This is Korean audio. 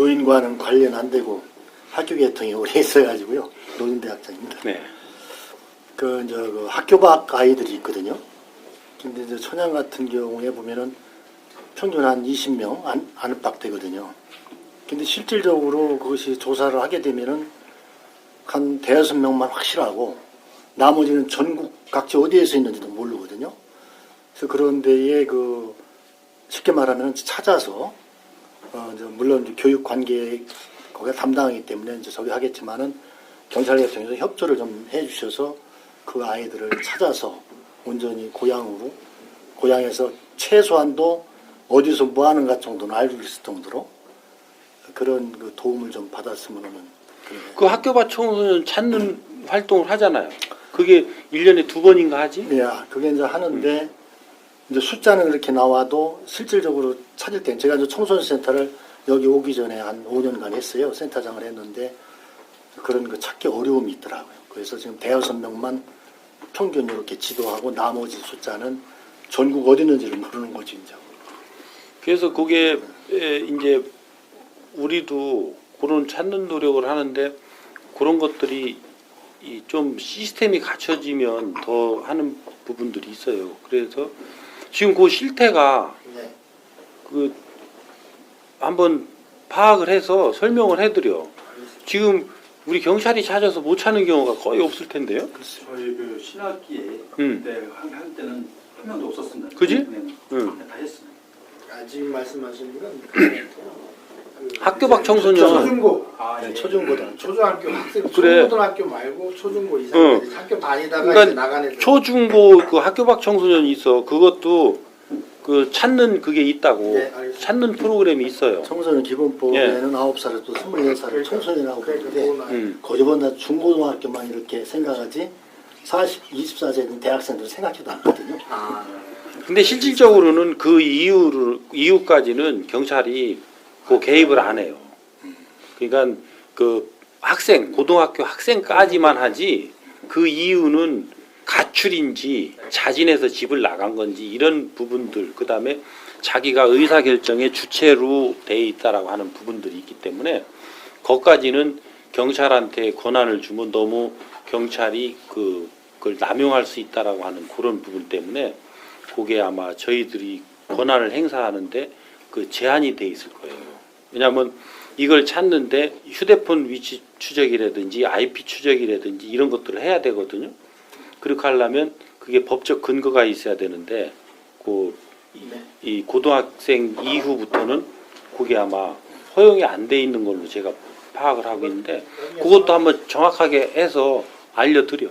노인과는 관련 안 되고 학교 계통이 오래 있어가지고요. 노인대학장입니다. 네. 그, 이제 그 학교 밖 아이들이 있거든요. 근데 이제 천양 같은 경우에 보면은 평균 한 20명 안, 안팎 되거든요. 근데 실질적으로 그것이 조사를 하게 되면은 한 대여섯 명만 확실하고 나머지는 전국 각지 어디에서 있는지도 모르거든요. 그래서 그런 데에 그 쉽게 말하면 찾아서 어 이제 물론 이제 교육 관계 거기가 담당하기 때문에 이제 저기 하겠지만은 경찰 계통에서 협조를 좀 해주셔서 그 아이들을 찾아서 온전히 고향으로 고향에서 최소한도 어디서 뭐 하는가 정도는 알고 있을 정도로 그런 그 도움을 좀 받았으면 하는 그 학교 밖 청소년 찾는 활동을 하잖아요. 그게 1년에 두 번인가 하지? 예, 그게 이제 하는데 이제 숫자는 그렇게 나와도 실질적으로 찾을 때 제가 이제 청소년 센터를 여기 오기 전에 한 5년간 했어요. 센터장을 했는데 그런 거 찾기 어려움이 있더라고요. 그래서 지금 대여섯 명만 평균 이렇게 지도하고 나머지 숫자는 전국 어디 있는지를 모르는 거지 이제. 그래서 그게 에, 이제 우리도 그런 찾는 노력을 하는데 그런 것들이 이좀 시스템이 갖춰지면 더 하는 부분들이 있어요. 그래서 지금 그 실태가 네. 그 한번 파악을 해서 설명을 해드려. 지금 우리 경찰이 찾아서 못 찾는 경우가 거의 없을 텐데요. 저희 그 신학기에 음. 그때 한, 한 때는 한 명도 없었습니다. 그지? 네. 응. 다 했습니다. 아, 지금 말씀하시는 건 그 학교 밖 청소년 초중고 아, 네, 예. 초중고등 초등학교 학생 그래. 초등학교 말고 초중고 응. 이상 학교 다니다가 그러니까 이제 나간 애들 초중고 그 학교 밖 청소년이 있어. 그것도 그 찾는 그게 있다고 네, 알겠습니다. 찾는 프로그램이 있어요. 청소년 기본법에는 아홉 살에또 스물네 살을 청소년이라고 그러니까 그러는데 그거는 음. 거기보다 중고등학교만 이렇게 생각하지 40, 24세는 대학생들 생각해도 않거든요. 아, 근데 실질적으로는 그 이유를 이유까지는 경찰이 그 개입을 안 해요. 그러니까 그 학생 고등학교 학생까지만 하지 그 이유는 가출인지 자진해서 집을 나간 건지 이런 부분들 그다음에 자기가 의사 결정의 주체로 돼 있다라고 하는 부분들이 있기 때문에 거기까지는 경찰한테 권한을 주면 너무 경찰이 그 그걸 남용할 수 있다라고 하는 그런 부분 때문에 그게 아마 저희들이 권한을 행사하는데 그 제한이 돼 있을 거예요. 왜냐하면 이걸 찾는데 휴대폰 위치 추적이라든지 IP 추적이라든지 이런 것들을 해야 되거든요. 그렇게 하려면 그게 법적 근거가 있어야 되는데 그 이 고등학생 이후부터는 그게 아마 허용이 안 돼 있는 걸로 제가 파악을 하고 있는데 그것도 한번 정확하게 해서 알려드려.